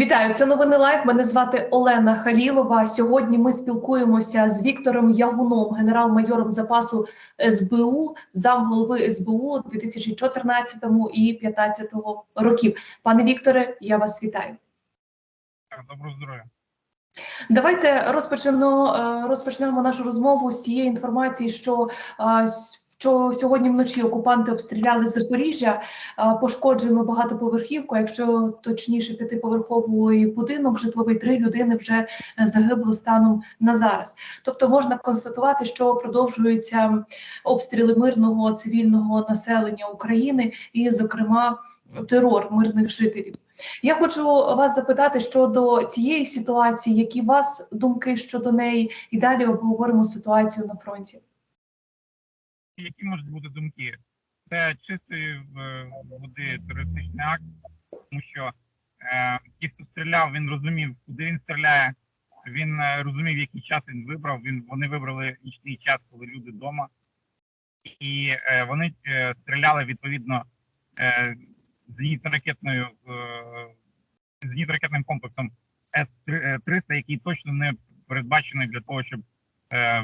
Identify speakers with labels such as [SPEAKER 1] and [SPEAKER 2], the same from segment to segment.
[SPEAKER 1] Вітаю, це новини лайв. Мене звати Олена Халілова. Сьогодні ми спілкуємося з Віктором Ягуном, генерал-майором запасу СБУ, замголови СБУ 2014 і 2015 років. Пане Вікторе, я вас вітаю.
[SPEAKER 2] Доброго здоров'я.
[SPEAKER 1] Давайте розпочнемо розпочнемо нашу розмову з тієї інформації, що е, що сьогодні вночі окупанти обстріляли Запоріжжя, пошкоджено багатоповерхівку. Якщо точніше, п'ятиповерховий будинок, житловий три людини вже загибло станом на зараз. Тобто можна констатувати, що продовжуються обстріли мирного цивільного населення України, і, зокрема, терор мирних жителів. Я хочу вас запитати щодо цієї ситуації, які у вас думки щодо неї, і далі обговоримо ситуацію на фронті.
[SPEAKER 2] Які можуть бути думки? Це чистої е, води терористичний акт, тому що е, ті, хто стріляв, він розумів, куди він стріляє. Він е, розумів, який час він вибрав. Він вони вибрали нічний час, коли люди вдома, і е, вони е, стріляли відповідно е, зенітно-ракетною е, зенітно-ракетним комплексом С-300, який точно не передбачений для того, щоб е,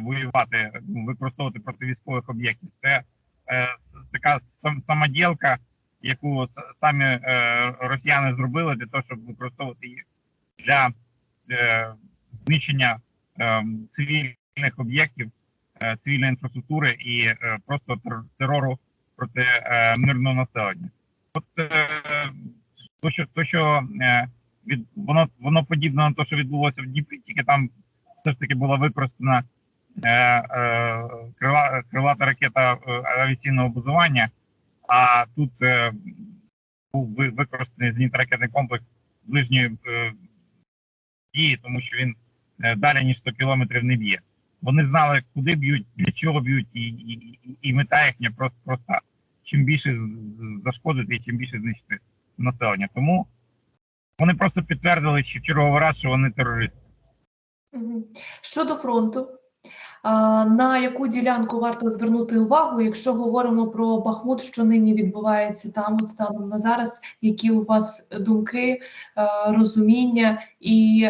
[SPEAKER 2] воювати, ну, використовувати проти військових об'єктів. Це е, така сам, самоділка, яку самі е, росіяни зробили для того, щоб використовувати їх для е, знищення е, цивільних об'єктів, е, цивільної інфраструктури і е, просто тер- терору проти е, мирного населення. От е, то, що то, що е, від воно воно подібне на те, що відбулося в Дніпрі, тільки там все ж таки була використана е, е, крила, крилата ракета е, авіаційного базування, а тут е, був використаний зенітно-ракетний комплекс ближньої е, дії, тому що він е, далі ніж 100 кілометрів не б'є. Вони знали, куди б'ють, для чого б'ють, і, і, і- мета їхня просто проста. Чим більше зашкодити і чим більше знищити населення. Тому вони просто підтвердили чи в черговий раз, що вони терористи.
[SPEAKER 1] Щодо фронту, на яку ділянку варто звернути увагу, якщо говоримо про Бахмут, що нині відбувається там, от станом на зараз, які у вас думки, е, розуміння? І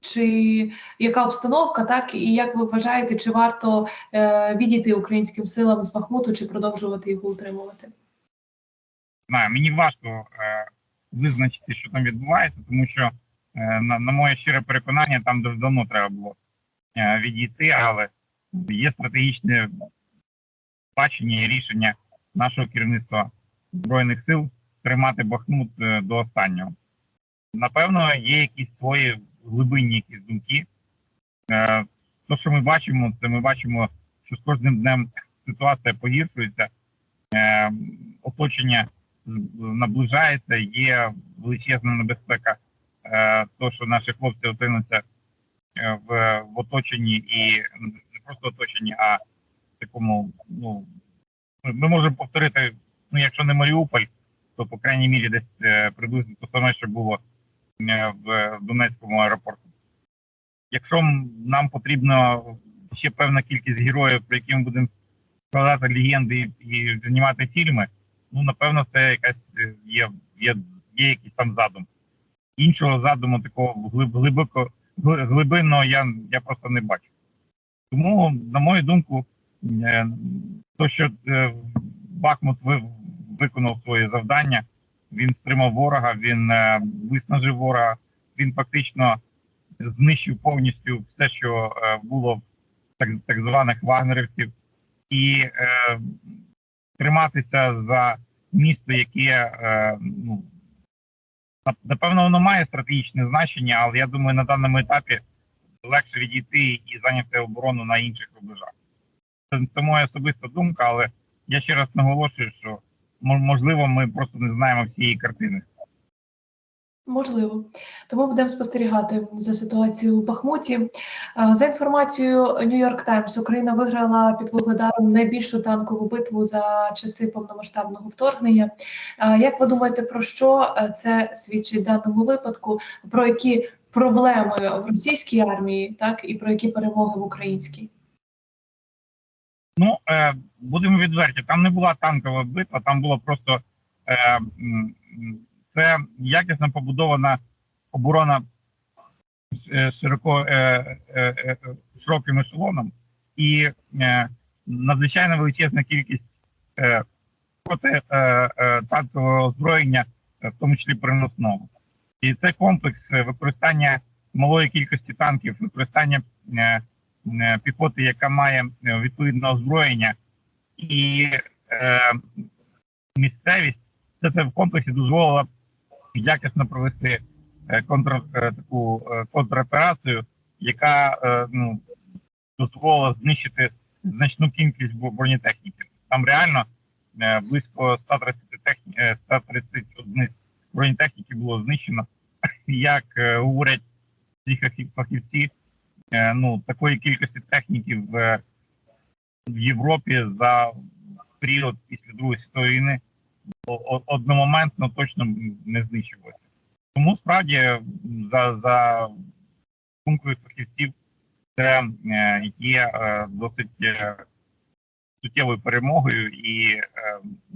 [SPEAKER 1] чи яка обстановка, так? І як ви вважаєте, чи варто е, відійти українським силам з Бахмуту, чи продовжувати його утримувати?
[SPEAKER 2] знаю, мені важко е, визначити, що там відбувається, тому що, на, на моє щире переконання, там дуже давно треба було відійти, але є стратегічне бачення і рішення нашого керівництва збройних сил тримати Бахмут е, до останнього. Напевно, є якісь свої глибинні якісь думки. Е, то, що ми бачимо, це ми бачимо, що з кожним днем ситуація погіршується. Е, оточення наближається, є величезна небезпека, е, то, що наші хлопці опинуться е, в, в оточенні і не просто оточенні, а такому, ну ми- можемо повторити, ну якщо не Маріуполь, то по крайній мірі десь е, приблизно те саме, що було е, в Донецькому аеропорту. Якщо нам потрібно ще певна кількість героїв, про які ми будемо складати легенди і, знімати фільми, ну напевно, це якась е, є, є, є якийсь там задум. Іншого задуму такого глиб, глибоко гли- глибинного я, я просто не бачу. Тому, на мою думку, е, то, що е, Бахмут виконав своє завдання, він стримав ворога, він е, виснажив ворога, він фактично знищив повністю все, що було в так, так званих вагнерівців, і е, триматися за місто, яке е, ну напевно воно має стратегічне значення, але я думаю, на даному етапі легше відійти і зайняти оборону на інших рубежах. Це, це моя особиста думка, але я ще раз наголошую, що мо- можливо ми просто не знаємо всієї картини.
[SPEAKER 1] Можливо, тому будемо спостерігати за ситуацією у Бахмуті. За інформацією New York Times, Україна виграла під Вугледаром найбільшу танкову битву за часи повномасштабного вторгнення. Як ви думаєте, про що е, це свідчить в даному випадку? Про які проблеми в російській армії, так і про які перемоги в українській?
[SPEAKER 2] Ну е, будемо відверті, там не була танкова битва, там було просто е, це якісно побудована оборона е, широко е, е, широким ешелоном і надзвичайно величезна кількість проти танкового озброєння, в тому числі переносного. І це комплекс використання малої кількості танків, використання піхоти, яка має відповідне озброєння, і місцевість, це це в комплексі дозволило якісно провести е, контр, е, таку е, контроперацію, яка ну, дозволила знищити значну кількість бронетехніки. Там реально близько 130 техні... е, 130 одиниць бронетехніки було знищено. Як говорять ці фахівці, ну такої кількості техніки в, Європі за період після Другої світової війни одномоментно точно не знищувалося. Тому справді за, за думкою фахівців це е, є е, досить е, суттєвою перемогою, і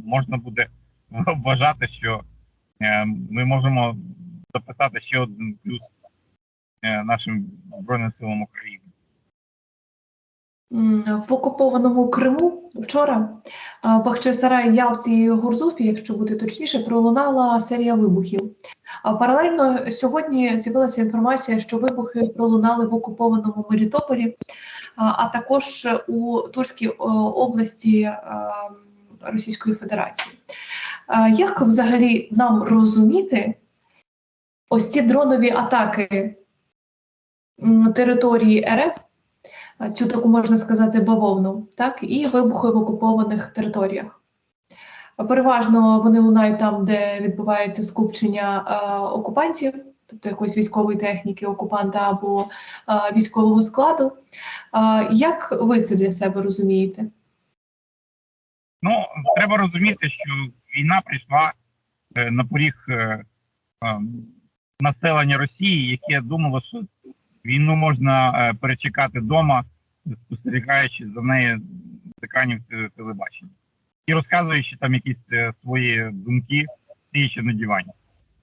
[SPEAKER 2] можна буде вважати, що ми можемо записати ще один плюс нашим Збройним силам України.
[SPEAKER 1] В окупованому Криму вчора в Бахчисараї, Ялті і Гурзуфі, якщо бути точніше, пролунала серія вибухів. Паралельно сьогодні з'явилася інформація, що вибухи пролунали в окупованому Мелітополі, а, також у Тульській о, області Російської Федерації. Як взагалі нам розуміти ось ці дронові атаки території РФ? Цю таку можна сказати бавовну, так і вибухи в окупованих територіях. Переважно вони лунають там, де відбувається скупчення е, окупантів, тобто якоїсь військової техніки, окупанта або е, військового складу. Е, як ви це для себе розумієте?
[SPEAKER 2] Ну, треба розуміти, що війна прийшла е, на поріг е, е, населення Росії, яке думало, що війну можна перечекати вдома, спостерігаючи за нею з екранів телебачення. І розказуючи там якісь е, свої думки, сіючи на дивані.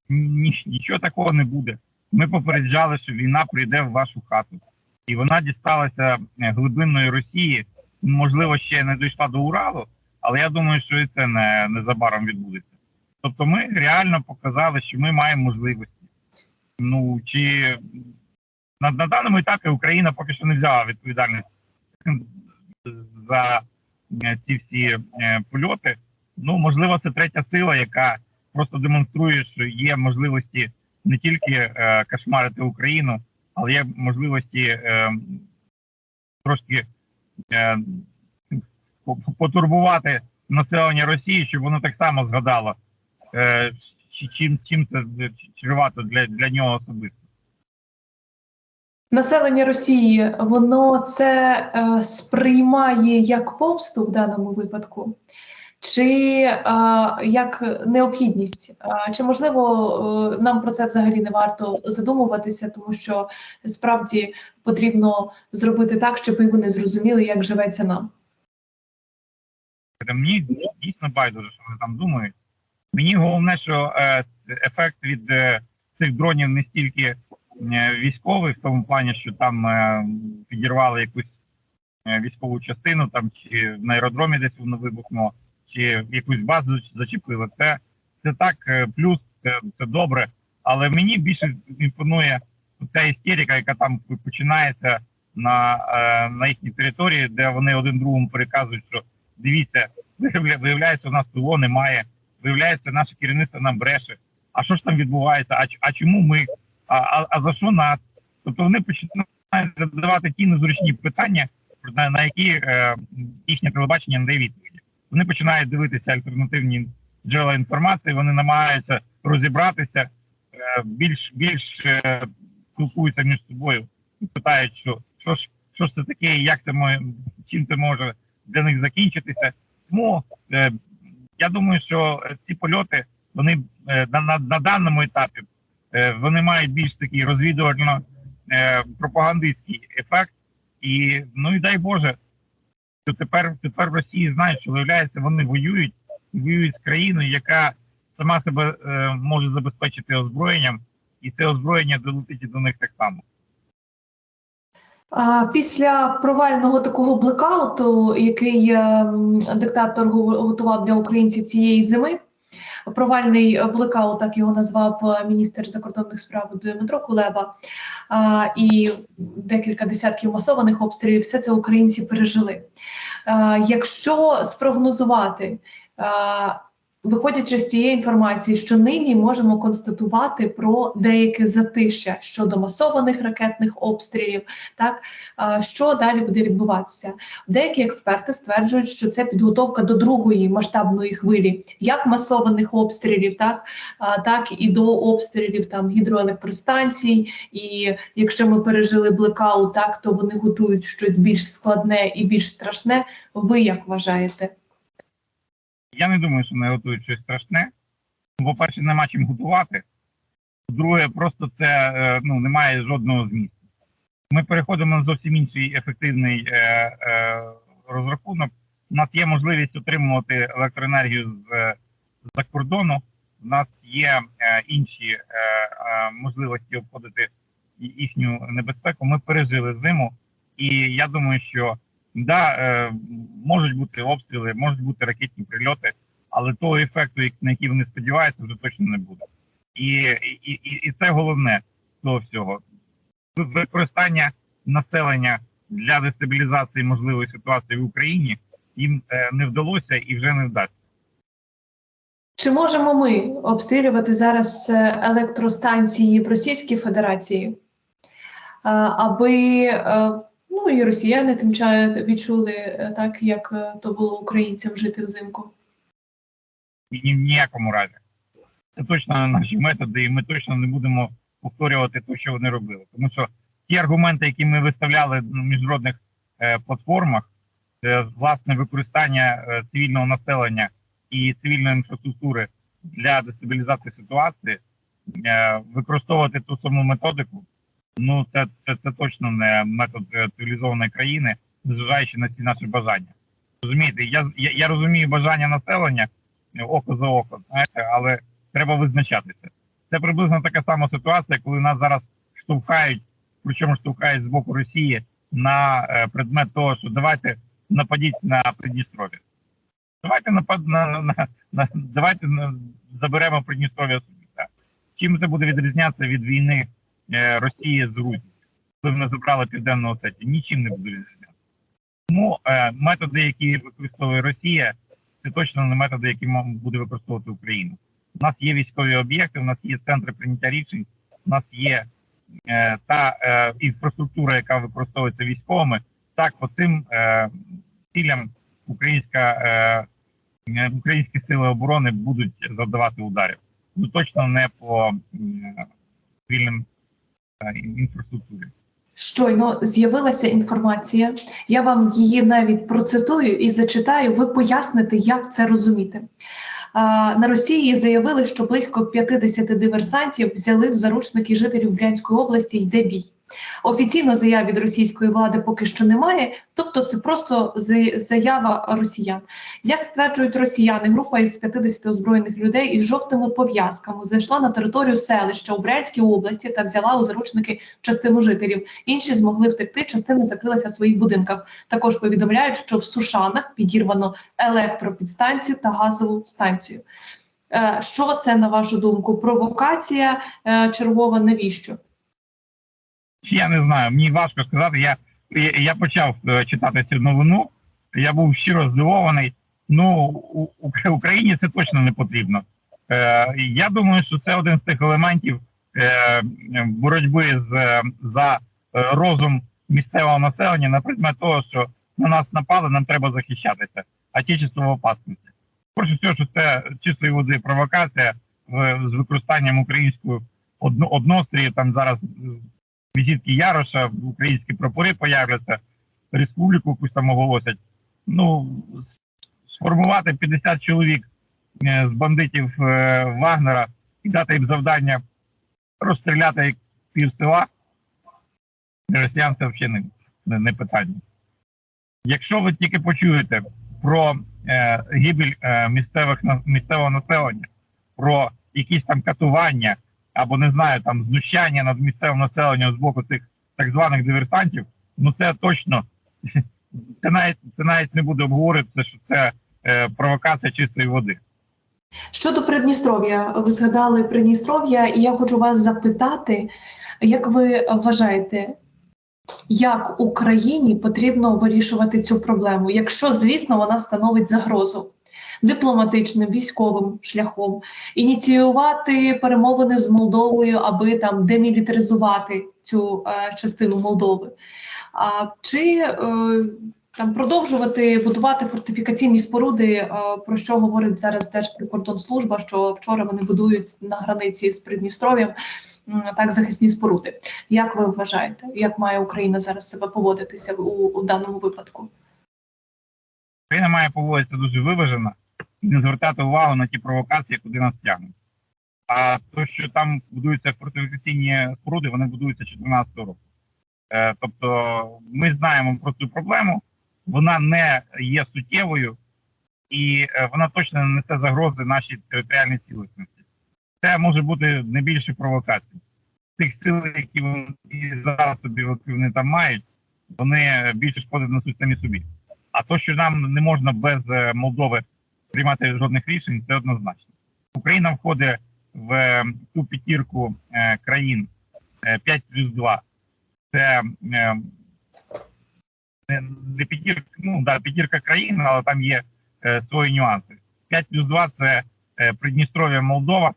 [SPEAKER 2] Ні, нічого такого не буде. Ми попереджали, що війна прийде в вашу хату. І вона дісталася е, глибинної Росії, можливо, ще не дійшла до Уралу, але я думаю, що і це не, незабаром відбудеться. Тобто ми реально показали, що ми маємо можливості. Ну чи на, на даному етапі Україна поки що не взяла відповідальність за е, ці всі е, польоти. Ну, можливо, це третя сила, яка просто демонструє, що є можливості не тільки е, кошмарити Україну, але є можливості трошки потурбувати населення Росії, щоб воно так само згадало, чим, чим це чревато для, для нього особисто.
[SPEAKER 1] Населення Росії воно це е, сприймає як помсту в даному випадку, чи е, як необхідність? Е, чи можливо е, нам про це взагалі не варто задумуватися, тому що справді потрібно зробити так, щоб і вони зрозуміли, як живеться нам?
[SPEAKER 2] Мені дійсно байдуже, що вони там думають. Мені головне, що е, ефект від е, цих дронів не стільки військовий, в тому плані, що там е, підірвали якусь е, військову частину, там чи на аеродромі десь воно вибухнуло, чи якусь базу зачепили. Це, це так, е, плюс це, це добре. Але мені більше імпонує ця істерика, яка там починається на, е, на їхній території, де вони один другому переказують, що дивіться, виявляється, у нас ПВО немає. Виявляється, наше керівництво нам бреше. А що ж там відбувається? А, а чому ми? А, а, а за що нас? Тобто вони починають задавати ті незручні питання, на, на які е, їхнє телебачення не дає відповіді. Вони починають дивитися альтернативні джерела інформації, вони намагаються розібратися, е, більш більш е, спілкуються між собою питають, що, що ж що ж це таке, як це може, чим це може для них закінчитися. Тому е, я думаю, що ці польоти вони е, на, на, на даному етапі вони мають більш такий розвідувально е, пропагандистський ефект. І ну і дай Боже, що тепер тепер в Росії знають, що виявляється, вони воюють і воюють з країною, яка сама себе е, може забезпечити озброєнням і це озброєння долетить до них так само.
[SPEAKER 1] Після провального такого блекауту, який ем, диктатор готував для українців цієї зими, провальний е, блекаут, так його назвав е, міністр закордонних справ Дмитро Кулеба, і декілька десятків масованих обстрілів, все це українці пережили. Якщо спрогнозувати, виходячи з цієї інформації, що нині можемо констатувати про деяке затища щодо масованих ракетних обстрілів, так що далі буде відбуватися? Деякі експерти стверджують, що це підготовка до другої масштабної хвилі, як масованих обстрілів, так, так і до обстрілів там гідроелектростанцій. І якщо ми пережили блекаут, так то вони готують щось більш складне і більш страшне. Ви як вважаєте?
[SPEAKER 2] Я не думаю, що вони готують щось страшне. По-перше, нема чим готувати. По-друге, просто це е, ну, немає жодного змісту. Ми переходимо на зовсім інший ефективний е, е, розрахунок. У нас є можливість отримувати електроенергію з, е, з-за кордону. У нас є е, інші е, е, можливості обходити їхню небезпеку. Ми пережили зиму, і я думаю, що да, е, можуть бути обстріли, можуть бути ракетні прильоти, але того ефекту, на який вони сподіваються, вже точно не буде. І, і, і, і це головне того всього. Використання населення для дестабілізації можливої ситуації в Україні їм е, не вдалося і вже не вдасться.
[SPEAKER 1] Чи можемо ми обстрілювати зараз е, електростанції в Російській Федерації, аби ну і росіяни тим часом відчули е, так, як е, то було українцям жити взимку?
[SPEAKER 2] Ні в ніякому разі. Це точно наші методи, і ми точно не будемо повторювати те, що вони робили. Тому що ті аргументи, які ми виставляли на міжнародних е, платформах, е, власне використання е, цивільного населення і цивільної інфраструктури для дестабілізації ситуації, е, використовувати ту саму методику, ну це, це, це точно не метод е, цивілізованої країни, незважаючи на ці наші бажання. Розумієте, я, я, я розумію бажання населення око за око, знаєте, але треба визначатися. Це приблизно така сама ситуація, коли нас зараз штовхають, причому штовхають з боку Росії на е, предмет того, що давайте нападіть на Придністров'я. Давайте напад на, на, на давайте заберемо Придністров'я. Чим це буде відрізнятися від війни е, Росії з Грузією? Коли вони забрали південну Осетію? Нічим не буде відрізнятися. Тому е, методи, які використовує Росія, це точно не методи, які буде використовувати Україна. У нас є військові об'єкти, у нас є центри прийняття рішень, у нас є е, та е, інфраструктура, яка використовується військовими. Так, по цим е, цілям українська, е, е, українські сили оборони будуть завдавати ударів. Ну точно не по м, цивільним інфраструктурі.
[SPEAKER 1] Щойно з'явилася інформація. Я вам її навіть процитую і зачитаю. Ви поясните, як це розуміти. На Росії заявили, що близько 50 диверсантів взяли в заручники жителів Брянської області. Йде бій. Офіційно заяв від російської влади поки що немає, тобто це просто заява росіян. Як стверджують росіяни, група із 50 озброєних людей із жовтими пов'язками зайшла на територію селища у Брянській області та взяла у заручники частину жителів. Інші змогли втекти, частина закрилася в своїх будинках. Також повідомляють, що в Сушанах підірвано електропідстанцію та газову станцію. Е, Що це на вашу думку? Провокація е, чергова? Навіщо?
[SPEAKER 2] Я не знаю, мені важко сказати. Я, я, почав е, читати цю новину. Я був щиро здивований. Ну, у, Україні це точно не потрібно. Е, я думаю, що це один з тих елементів е, боротьби з, е, за е, розум місцевого населення на предмет того, що на нас напали, нам треба захищатися, а ті часу опасності. Перше всього, що це чистої води провокація з використанням української одно, однострії. Там зараз візитки Яроша, українські прапори появляться, республіку якусь там оголосять. Ну, сформувати 50 чоловік е, з бандитів е, Вагнера і дати їм завдання розстріляти пів села, росіян це взагалі не, не, питання. Якщо ви тільки почуєте про е, гибель е, місцевих місцевого населення, про якісь там катування, або не знаю, там знущання над місцевим населенням з боку цих так званих диверсантів, ну це точно це навіть це навіть не буде обговорюватися, що це е, провокація чистої води.
[SPEAKER 1] Щодо Придністров'я, ви згадали Придністров'я, і я хочу вас запитати, як ви вважаєте, як Україні потрібно вирішувати цю проблему, якщо, звісно, вона становить загрозу дипломатичним, військовим шляхом, ініціювати перемовини з Молдовою, аби там демілітаризувати цю е, частину Молдови, а чи е, там продовжувати будувати фортифікаційні споруди, е, про що говорить зараз Держприкордонслужба, що вчора вони будують на границі з Придністров'ям так захисні споруди. Як ви вважаєте, як має Україна зараз себе поводитися у, у даному випадку?
[SPEAKER 2] Україна має поводитися дуже виважено і не звертати увагу на ті провокації, куди нас тягнуть. А то, що там будуються фортифікаційні споруди, вони будуються 14 року. Е, тобто ми знаємо про цю проблему, вона не є суттєвою і е, вона точно не несе загрози нашій територіальній цілісності. Це може бути не більше провокацій. Тих сил, які вони і засобів, вони там мають, вони більше шкоди несуть самі собі. А то, що нам не можна без е, Молдови приймати жодних рішень, це однозначно. Україна входить в е, ту п'ятірку е, країн е, 5 плюс 2. Це е, не- п'ятірка, ну да, п'ятірка країн, але там є е, свої нюанси. 5 плюс 2 це е, Придністров'я, Молдова,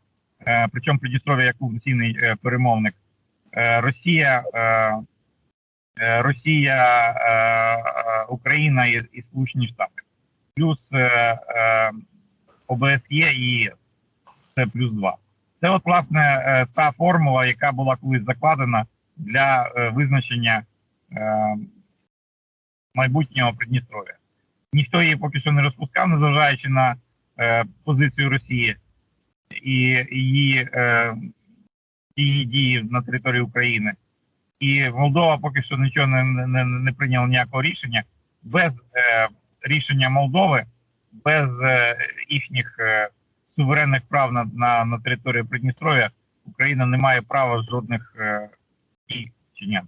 [SPEAKER 2] е, причому Придністров'я як повноцінний е, перемовник, е, Росія, е, е, Росія, е, е, Україна і Сполучені Штати, плюс е, е, ОБСЄ і Це плюс 2. Це от власне е, та формула, яка була колись закладена для е, визначення е, майбутнього Придністров'я. Ніхто її поки що не розпускав, незважаючи на е, позицію Росії і її, е, її дії на території України. І Молдова поки що нічого не, не, не прийняла ніякого рішення. Без е, рішення Молдови, без е, їхніх е, суверенних прав на, на, на території Придністров'я Україна не має права жодних е, дій вчиняти.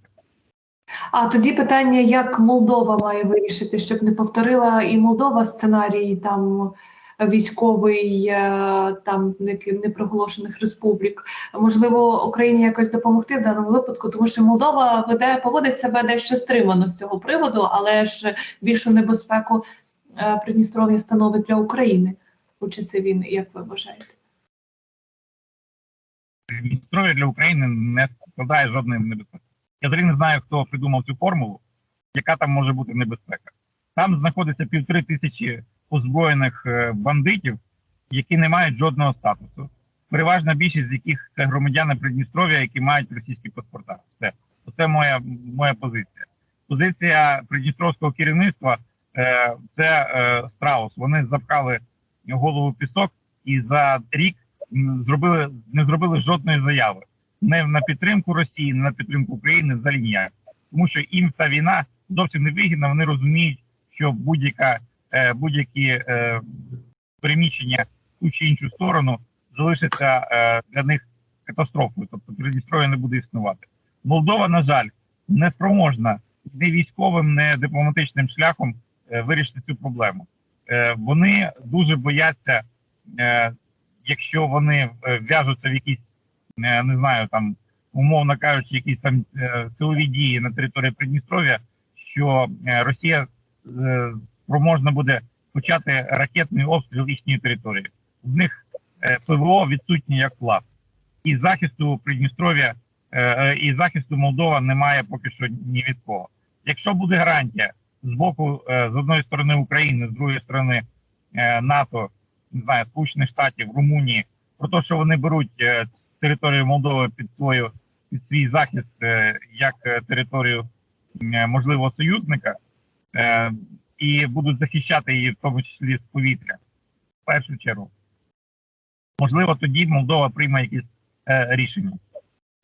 [SPEAKER 1] А тоді питання, як Молдова має вирішити, щоб не повторила і Молдова сценарій там військовий е, там непроголошених республік. Можливо, Україні якось допомогти в даному випадку, тому що Молдова веде поводить себе дещо стримано з цього приводу, але ж більшу небезпеку е, Придністров'я становить для України у часи війни, як ви вважаєте?
[SPEAKER 2] Придністров'я для України не складає жодної небезпеки. Я взагалі не знаю, хто придумав цю формулу, яка там може бути небезпека. Там знаходиться півтори тисячі озброєних е, бандитів, які не мають жодного статусу. Переважна більшість з яких це громадяни Придністров'я, які мають російські паспорта. Все. Це моя, моя позиція. Позиція придністровського керівництва е, це е, страус. Вони запхали голову в пісок і за рік зробили не зробили жодної заяви не на підтримку Росії, не на підтримку України взагалі ніяк. Тому що їм ця війна зовсім не вигідна. Вони розуміють, що будь-яка будь-які е, переміщення ту чи іншу сторону залишиться е, для них катастрофою. Тобто Придністров'я не буде існувати. Молдова, на жаль, не спроможна ні військовим, ні дипломатичним шляхом е, вирішити цю проблему. Е, вони дуже бояться, е, якщо вони е, в'яжуться в якісь е, не знаю, там умовно кажучи, якісь там е, силові дії на території Придністров'я, що е, Росія спроможна буде почати ракетний обстріл їхньої території. В них е, ПВО відсутнє як клас. І захисту Придністров'я е, е, і захисту Молдова немає поки що ні від кого. Якщо буде гарантія з боку з одної сторони України, з другої сторони НАТО, не знаю, Сполучених Штатів, Румунії, про те, що вони беруть територію Молдови під свою під свій захист як територію можливого союзника і будуть захищати її, в тому числі з повітря, в першу чергу. Можливо, тоді Молдова прийме якісь е, рішення.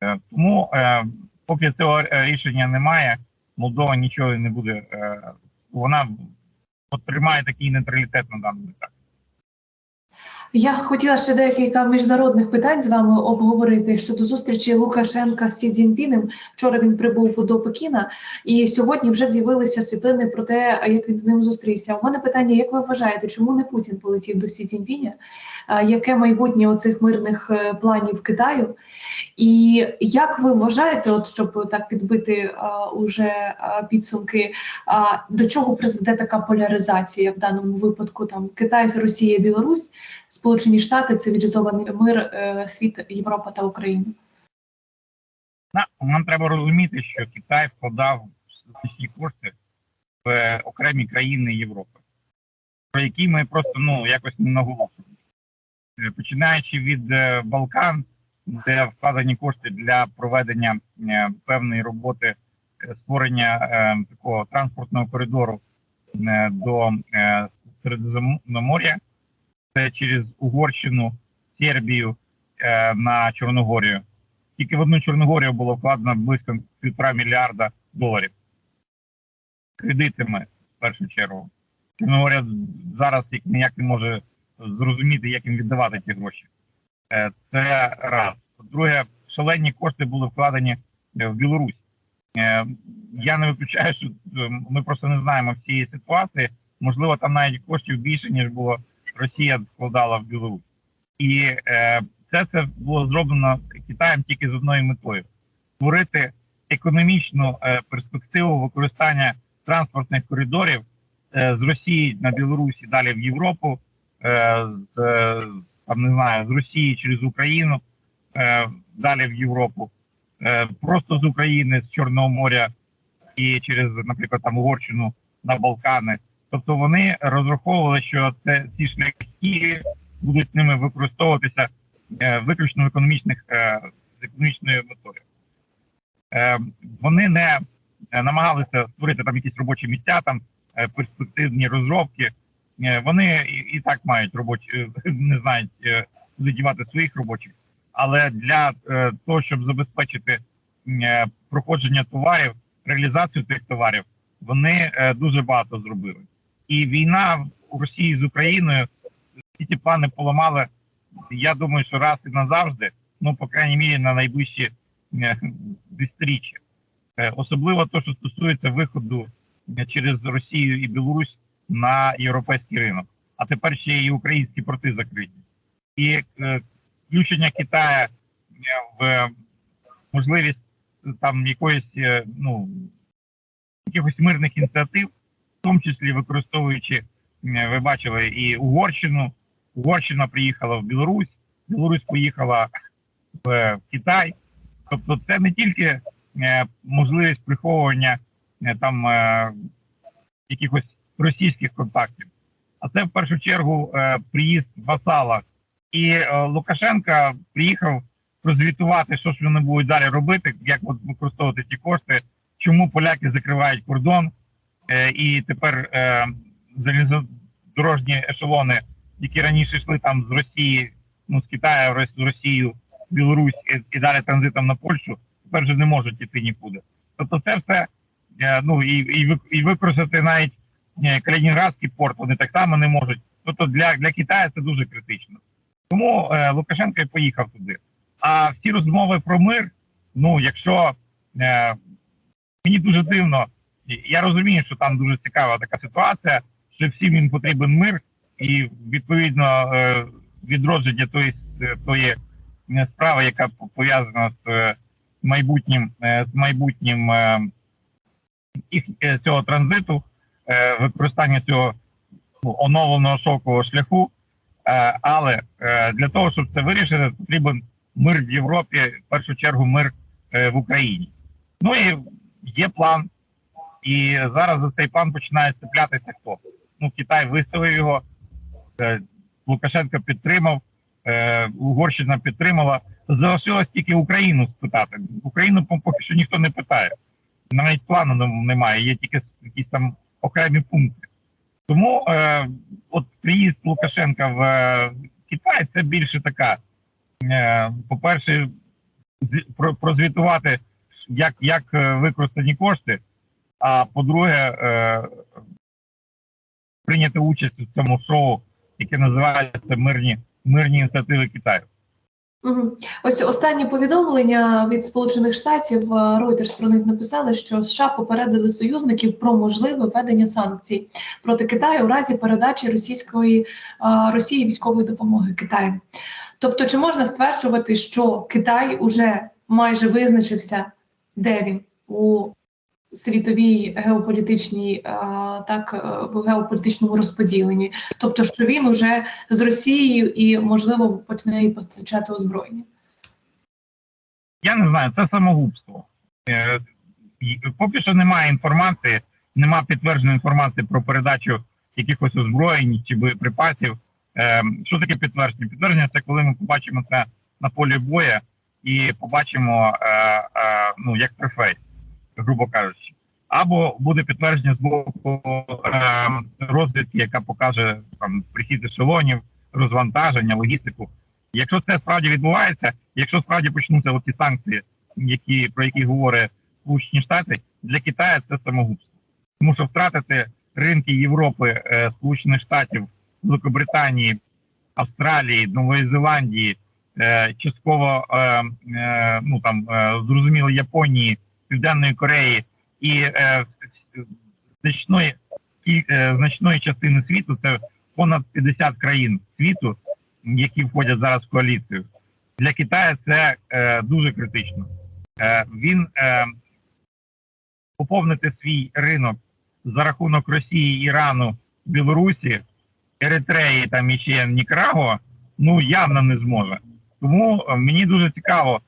[SPEAKER 2] Е, тому, е, поки цього е, рішення немає, Молдова нічого не буде. Е, вона отримає тримає такий нейтралітет на даному етапі.
[SPEAKER 1] Я хотіла ще декілька міжнародних питань з вами обговорити щодо зустрічі Лукашенка з Сі Цзіньпінем. Вчора він прибув до Пекіна, і сьогодні вже з'явилися світлини про те, як він з ним зустрівся. У мене питання: як ви вважаєте, чому не Путін полетів до Сі Цзіньпіня? Яке майбутнє оцих мирних е, планів Китаю? І як ви вважаєте, от щоб так підбити а, уже а, підсумки, а, до чого призведе така поляризація в даному випадку? Там Китай, Росія, Білорусь, Сполучені Штати, цивілізований мир, е, світ, Європа та Україна.
[SPEAKER 2] Нам треба розуміти, що Китай вкладав значні кошти в окремі країни Європи, про які ми просто ну якось не наголошуємо. Е, Починаючи від е, Балкан, де вкладені кошти для проведення певної роботи створення такого транспортного коридору до Середземномор'я, це через Угорщину, Сербію е, на Чорногорію тільки в одну Чорногорію було вкладено близько півтора мільярда доларів. Кредитами, в першу чергу. Чорногорія зараз як ніяк не може зрозуміти, як їм віддавати ті гроші. Е, Це раз. Друге, шалені кошти були вкладені е, в Білорусь. Е, Я не виключаю, що е, ми просто не знаємо всієї ситуації. Можливо, там навіть коштів більше, ніж було Росія вкладала в Білорусь. І е, це все було зроблено Китаєм тільки з одною метою створити економічну е, перспективу використання транспортних коридорів е, з Росії на Білорусь і далі в Європу, е, з е, там не знаю, з Росії через Україну, е, далі в Європу, е, просто з України, з Чорного моря і через, наприклад, там Угорщину на Балкани. Тобто вони розраховували, що це ці шляхи будуть ними використовуватися е, виключно в економічних е, з економічною метою. Е, Вони не намагалися створити там якісь робочі місця, там перспективні розробки. Вони і, і так мають робочі, не знають, куди дівати своїх робочих. Але для того, щоб забезпечити проходження товарів, реалізацію цих товарів, вони дуже багато зробили. І війна у Росії з Україною всі ці плани поламали. Я думаю, що раз і назавжди, ну по крайній мірі на найближчі е, десятиріччя. Е, Особливо те, що стосується виходу е, через Росію і Білорусь на європейський ринок. А тепер ще і українські порти закриті. І включення Китаю в можливість там якоїсь ну якихось мирних ініціатив, в тому числі використовуючи, ви бачили, і Угорщину. Угорщина приїхала в Білорусь, Білорусь поїхала в е, Китай. Тобто, це не тільки е, можливість приховування е, там якихось російських контактів, а це в першу чергу приїзд васала. І Лукашенка приїхав прозвітувати, що ж вони будуть далі робити, як використовувати ці кошти, чому поляки закривають кордон, і тепер е, залізодорожні ешелони, які раніше йшли там з Росії, ну з Китаю, в Росію, Білорусь і, далі транзитом на Польщу, тепер вже не можуть іти нікуди. Тобто, це все е, ну і, і, і використати навіть е, Калінінградський порт вони так само не можуть. Тобто для, для Китаю це дуже критично. Тому е, Лукашенко і поїхав туди. А всі розмови про мир, ну якщо е, мені дуже дивно, я розумію, що там дуже цікава така ситуація, що всім їм потрібен мир, і відповідно е, відродження тої, тої е, справи, яка пов'язана з е, майбутнім, е, з майбутнім е, їх е, цього транзиту, е, використання цього ну, оновленого шокового шляху. Е, але е, для того, щоб це вирішити, потрібен мир в Європі, в першу чергу мир е, в Україні. Ну і є план. І зараз за цей план починає цеплятися хто. Ну, Китай виставив його, е, Лукашенко підтримав, е, Угорщина підтримала. Залишилось тільки Україну спитати. Україну поки що ніхто не питає. Навіть плану немає, є тільки якісь там окремі пункти. Тому е, от приїзд Лукашенка в е, Китай це більше така, е, по-перше, про- прозвітувати, як, як е, використані кошти, а по-друге, е, прийняти участь у цьому шоу, яке називається Мирні мирні ініціативи Китаю.
[SPEAKER 1] Ось останні повідомлення від Сполучених Штатів е, Reuters про них написали, що США попередили союзників про можливе введення санкцій проти Китаю у разі передачі російської Росії військової допомоги Китаю. Тобто, чи можна стверджувати, що Китай уже майже визначився, де він у світовій геополітичній так е, в геополітичному розподіленні? Тобто, що він уже з Росією і можливо почне постачати озброєння.
[SPEAKER 2] Я не знаю, це самогубство. Е, Поки що немає інформації, немає підтвердженої інформації про передачу якихось озброєнь чи боєприпасів. Е, Що таке підтвердження? Підтвердження це коли ми побачимо це на полі бою і побачимо е, е, ну як префейс, грубо кажучи. Або буде підтвердження з боку е, розвідки, яка покаже там прихід ешелонів, розвантаження, логістику. Якщо це справді відбувається, якщо справді почнуться оці санкції, які про які говорить Сполучені Штати, для Китаю це самогубство. Тому що втратити ринки Європи, е, Сполучених Штатів, Великобританії, Австралії, Нової Зеландії, е, частково ну там зрозуміло Японії, Південної Кореї і е, значної і, е, значної частини світу це понад 50 країн світу, які входять зараз в коаліцію. Для Китаю це е, дуже критично. Е, він е, поповнити свій ринок за рахунок Росії, Ірану, Білорусі, Еритреї там і ще Нікарагуа, ну явно не зможе. Тому е, мені дуже цікаво,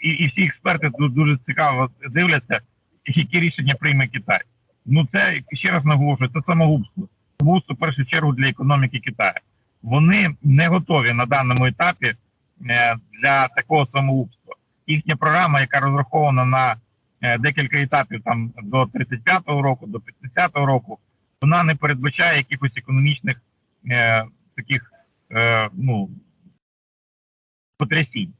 [SPEAKER 2] і, і всі експерти тут дуже цікаво дивляться, які рішення прийме Китай. Ну це ще раз наголошую, це самогубство. Самогубство в першу чергу для економіки Китаю. Вони не готові на даному етапі е, для такого самогубства. Їхня програма, яка розрахована на е, декілька етапів, там до 35-го року, до 50-го року, вона не передбачає якихось економічних е, таких е, ну потрясінь.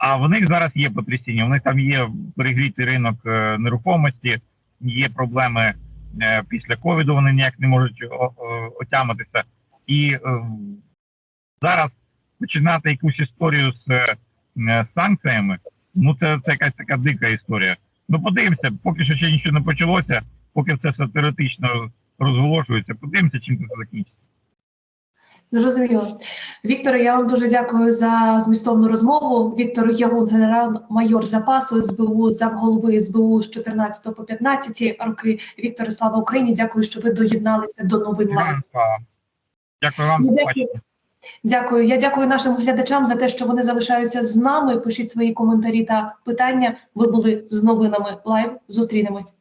[SPEAKER 2] А в них зараз є потрясіння. У них там є перегрітий ринок е, нерухомості, є проблеми е, після ковіду. Вони ніяк не можуть отямитися. І е, зараз починати якусь історію з санкціями. Ну це, це якась така дика історія. Ну подивимося, поки що ще нічого не почалося, поки все теоретично розголошується. Подивимося, чим це закінчиться.
[SPEAKER 1] Зрозуміло. Вікторе, я вам дуже дякую за змістовну розмову. Віктор Ягун, генерал-майор запасу СБУ, замголови СБУ з 14 по 15 роки. Вікторе, слава Україні! Дякую, що ви доєдналися до новин.
[SPEAKER 2] Дякую вам.
[SPEAKER 1] Дякую. Дякую. Я дякую нашим глядачам за те, що вони залишаються з нами. Пишіть свої коментарі та питання. Ви були з новинами лайв. Зустрінемось.